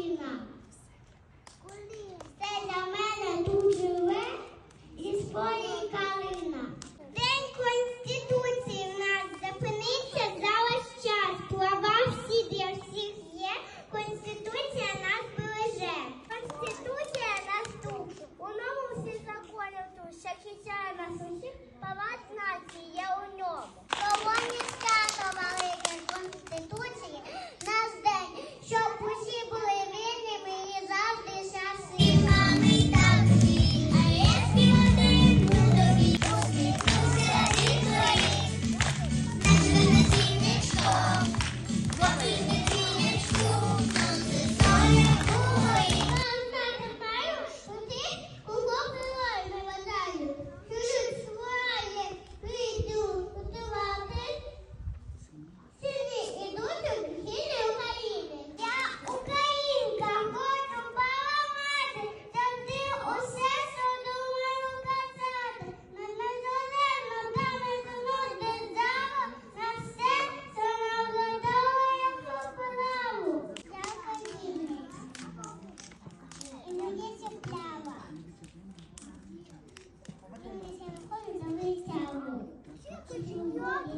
い。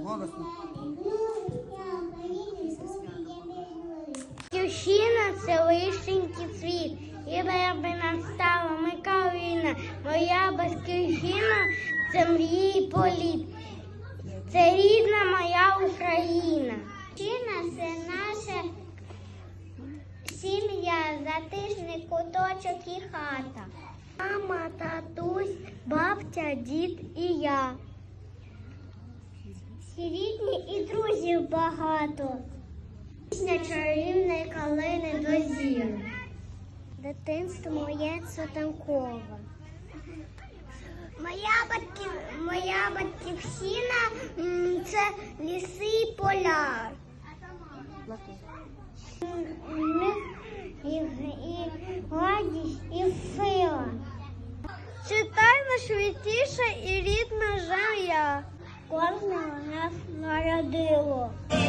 Голосно. Це лишенький світ. І би настала Миколина. Моя батьківщина це мрії політ. Це рідна моя Україна. Дівчина це наша сім'я, затишний куточок і хата. Мама, татусь, бабця, дід і я. Рідні і друзів багато. Пісня чарівної калини до зір. Дитинство моє цвітанкове. Моя батьків, моя батьківщина це ліси і поля. І, і радість, і сила. Читай найшвидше і рідна земля. Olha, não, né? Glória Deus.